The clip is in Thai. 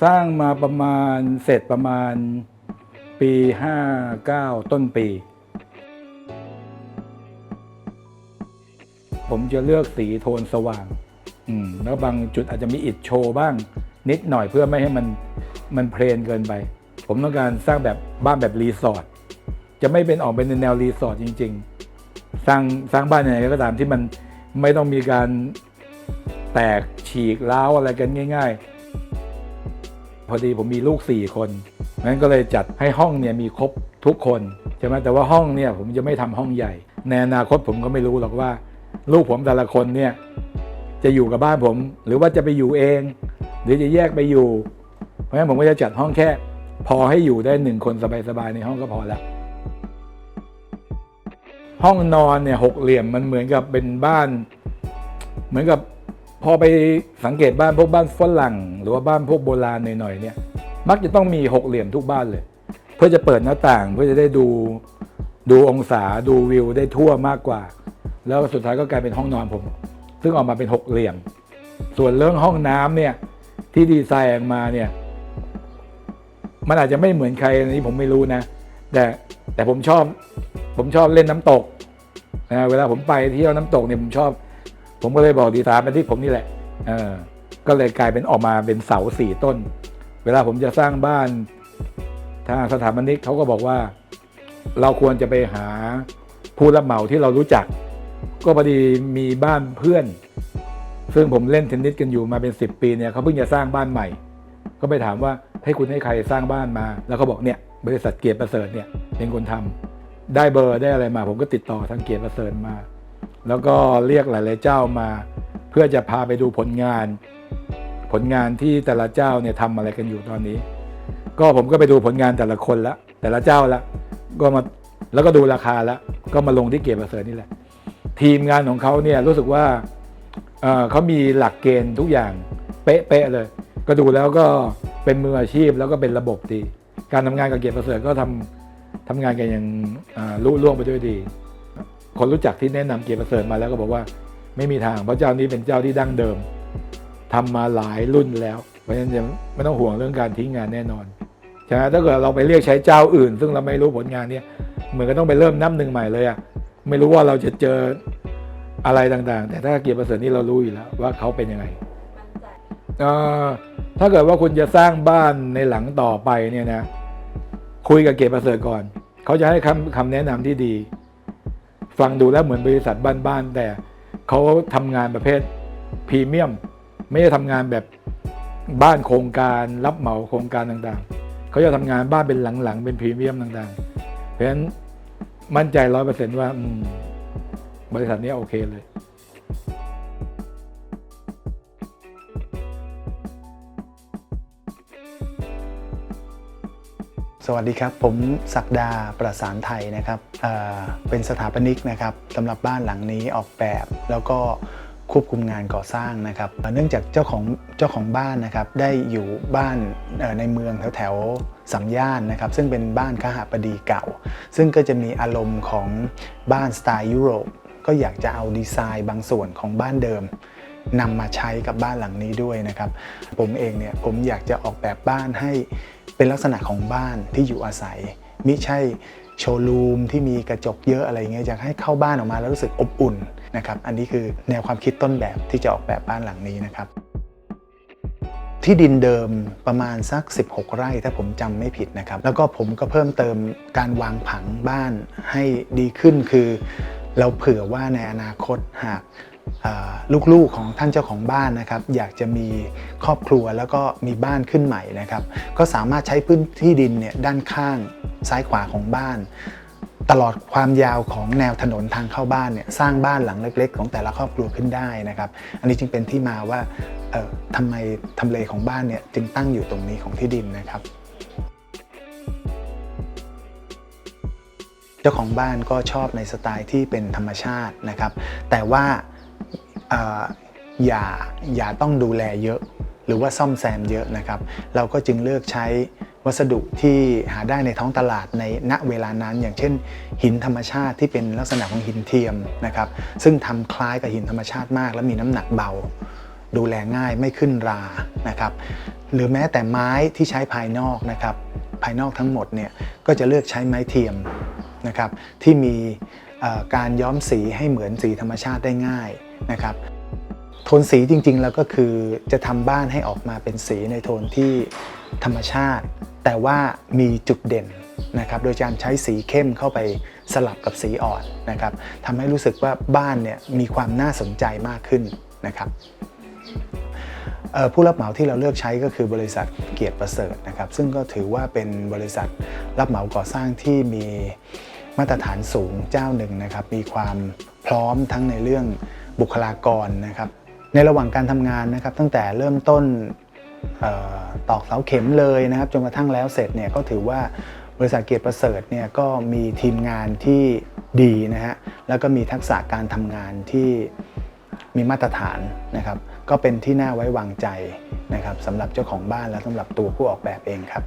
สร้างมาประมาณเสร็จประมาณปี 59 ต้นปี ผมจะเลือกสีโทนสว่างอืมแล้วบางจุดอาจจะมีอิฐโชว์บ้างนิดหน่อยเพื่อไม่ให้มันมันเพลนเกินไป ผมต้องการสร้างแบบบ้านแบบรีสอร์ทจะไม่เป็นออกเป็นแนวรีสอร์ทจริง ๆ สร้างสร้างบ้านยังไงก็ตามที่มันไม่ต้องมีการแตกฉีกร้าอะไรกันง่าย ๆ พอดีผมมีลูกสี่คนงั้นก็เลยจัดให้ห้องเนี่ยมีครบทุกคนใช่ไหมแต่ว่าห้องเนี่ยผมจะไม่ทำห้องใหญ่ ในอนาคตผมก็ไม่รู้หรอกว่า ลูกผมแต่ละคนเนี่ยจะอยู่กับบ้านผม หรือว่าจะไปอยู่เอง หรือจะแยกไปอยู่ เพราะฉะนั้นผมก็จะจัดห้องแค่ พอให้อยู่ได้หนึ่งคนสบายๆในห้องก็พอล้วห้องนอนเนี่ยหกเหลี่ยมมันเหมือนกับเป็นบ้าน เหมือนกับ พอไปสังเกตบ้านพวกบ้านฝรั่งหรือว่าบ้านพวกโบราณหน่อยๆเนี่ยมักจะต้องมีหกเหลี่ยมทุกบ้านเลย เพื่อจะเปิดหน้าต่างเพื่อจะได้ดูดูองศาดูวิวได้ทั่วมากกว่า แล้วสุดท้ายก็กลายเป็นห้องนอนผม ซึ่งออกมาเป็นหกเหลี่ยม ส่วนเรื่องห้องน้ำเนี่ยที่ดีไซน์ออกมาเนี่ยมันอาจจะไม่เหมือนใครอันนี้ผมไม่รู้นะ แต่แต่ผมชอบ ผมชอบเล่นน้ำตกนะเวลาผมไปเที่ยวน้ำตกเนี่ยผมชอบ ผมก็เลยบอกดีไซน์มาที่ผมนี่แหละเออก็เลยกลายเป็นออกมาเป็นเสาสี่ต้น เวลาผมจะสร้างบ้านทางสถาปนิกเขาก็บอกว่า เราควรจะไปหาผู้รับเหมาที่เรารู้จัก ก็พอดีมีบ้านเพื่อน ซึ่งผมเล่นเทนนิสกันอยู่มาเป็นสิบปีเนี่ยเขาเพิ่งจะสร้างบ้านใหม่ ก็ไปถามว่าให้คุณให้ใครสร้างบ้านมา แล้วเขาบอกเนี่ยบริษัทเกียรติประเสริฐเนี่ยเป็นคนทำได้เบอร์ได้อะไรมา ผมก็ติดต่อทางเกียรติประเสริฐมา แล้วก็เรียกหลาย ๆ เจ้ามา เพื่อจะพาไปดูผลงาน ผลงานที่แต่ละเจ้าเนี่ยทำอะไรกันอยู่ตอนนี้ ก็ผมก็ไปดูผลงานแต่ละคนละแต่ละเจ้าละก็มาแล้วก็ดูราคาละก็มาลงที่เกียรติประเสริฐนี่แหละ ทีมงานของเขาเนี่ยรู้สึกว่าเเขามีหลักเกณฑ์ทุกอย่างเป๊ะๆเลย ก็ดูแล้วก็เป็นมืออาชีพแล้วก็เป็นระบบดี การทำงานกับเกียรติประเสริฐก็ทำทำงานกันอย่างรุ่ล่วงไปด้วยดี คนรู้จักที่แนะนำเกียรติประเสริฐมาแล้วก็บอกว่าไม่มีทางเพราะเจ้านี้เป็นเจ้าที่ดั้งเดิมทำมาหลายรุ่นแล้ว เพราะฉะนั้นจะไม่ต้องห่วงเรื่องการทิ้งงานแน่นอนใช่ไหมถ้าเกิดเราไปเรียกใช้เจ้าอื่น ซึ่งเราไม่รู้ผลงานเนี่ยเหมือนก็ต้องไปเริ่มนับหนึ่งใหม่เลยอะไม่รู้ว่าเราจะเจออะไรต่างๆ แต่ถ้าเกียรติประเสริฐนี่เรารู้อยู่แล้วว่าเขาเป็นยังไงถ้าเกิดว่าคุณจะสร้างบ้านในหลังต่อไปเนี่ยนะคุยกับเกียรติประเสริฐก่อน เขาจะให้คำคำแนะนำที่ดี ฟังดูแล้วเหมือนบริษัทบ้านๆแต่เขาทำงานประเภทพรีเมียม ไม่ได้ทำงานแบบบ้านโครงการรับเหมาโครงการต่างๆ เขาจะทำงานบ้านเป็นหลังๆ เป็นพรีเมียมต่างๆ เพราะฉะนั้นมั่นใจร้อยเปอร์เซ็นต์ว่าบริษัทนี้โอเคเลย สวัสดีครับ ผมศักดาประสานไทยนะครับเเป็นสถาปนิกนะครับสำหรับบ้านหลังนี้ออกแบบ แล้วก็ควบคุมงานก่อสร้างนะครับ เนื่องจากเจ้าของเจ้าของบ้านนะครับได้อยู่บ้านในเมืองแถวแถวสามย่านนะครับ ซึ่งเป็นบ้านคหบดีเก่า ซึ่งก็จะมีอารมณ์ของบ้านสไตล์ยุโรป ก็อยากจะเอาดีไซน์บางส่วนของบ้านเดิมนำมาใช้กับบ้านหลังนี้ด้วยนะครับ ผมเองเนี่ยผมอยากจะออกแบบบ้านให้ เป็นลักษณะของบ้านที่อยู่อาศัยมิใช่โชว์รูมที่มีกระจกเยอะอะไรเงี้ยอยากให้เข้าบ้านออกมาแล้วรู้สึกอบอุ่นนะครับอันนี้คือแนวความคิดต้นแบบที่จะออกแบบบ้านหลังนี้นะครับ ที่ดินเดิมประมาณสัก 16 ไร่ถ้าผมจำไม่ผิดนะครับ แล้วก็ผมก็เพิ่มเติมการวางผังบ้านให้ดีขึ้นคือ เราเผื่อว่าในอนาคตหากลูกๆของท่านเจ้าของบ้านนะครับ อยากจะมีครอบครัวแล้วก็มีบ้านขึ้นใหม่นะครับ ก็สามารถใช้พื้นที่ดินเนี่ยด้านข้างซ้ายขวาของบ้าน ตลอดความยาวของแนวถนนทางเข้าบ้านเนี่ยสร้างบ้านหลังเล็ก ๆ ของแต่ละครอบครัวขึ้นได้นะครับ อันนี้จึงเป็นที่มาว่าทำไมทำเลของบ้านเนี่ยจึงตั้งอยู่ตรงนี้ของที่ดินนะครับ เจ้าของบ้านก็ชอบในสไตล์ที่เป็นธรรมชาตินะครับ แต่ว่าเอ่ออย่าอย่าต้องดูแลเยอะ หรือว่าซ่อมแซมเยอะนะครับ เราก็จึงเลือกใช้วัสดุที่หาได้ในท้องตลาดในณเวลานั้น อย่างเช่น หินธรรมชาติที่เป็นลักษณะของหินเทียมนะครับ ซึ่งทำคล้ายกับหินธรรมชาติมาก และมีน้ำหนักเบา ดูแลง่ายไม่ขึ้นรานะครับ หรือแม้แต่ไม้ที่ใช้ภายนอกนะครับ ภายนอกทั้งหมดเนี่ยก็จะเลือกใช้ไม้เทียม นะครับที่มีการย้อมสีให้เหมือนสีธรรมชาติได้ง่ายนะครับโทนสีจริงๆแล้วก็คือจะทำบ้านให้ออกมาเป็นสีในโทนที่ธรรมชาติ แต่ว่ามีจุดเด่นนะครับโดยการใช้สีเข้มเข้าไปสลับกับสีอ่อนนะครับทำให้รู้สึกว่าบ้านเนี่ยมีความน่าสนใจมากขึ้นนะครับผู้รับเหมาที่เราเลือกใช้ก็คือบริษัทเกียรติประเสริฐนะครับซึ่งก็ถือว่าเป็นบริษัทรับเหมาก่อสร้างที่มี มาตรฐานสูงเจ้าหนึ่งนะครับ มีความพร้อมทั้งในเรื่องบุคลากรนะครับ ในระหว่างการทำงานนะครับ ตั้งแต่เริ่มต้นออตอกเสาเข็มเลยนะครับจนกระทั่งแล้วเสร็จเนี่ยก็ถือว่าบริษัทเกียรติประเสริฐเนี่ยก็มีทีมงานที่ดีนะฮะแล้วก็มีทักษะการทำงานที่มีมาตรฐานนะครับ ก็เป็นที่น่าไว้วางใจนะครับสำหรับเจ้าของบ้านและสำหรับตัวผู้ออกแบบเองครับ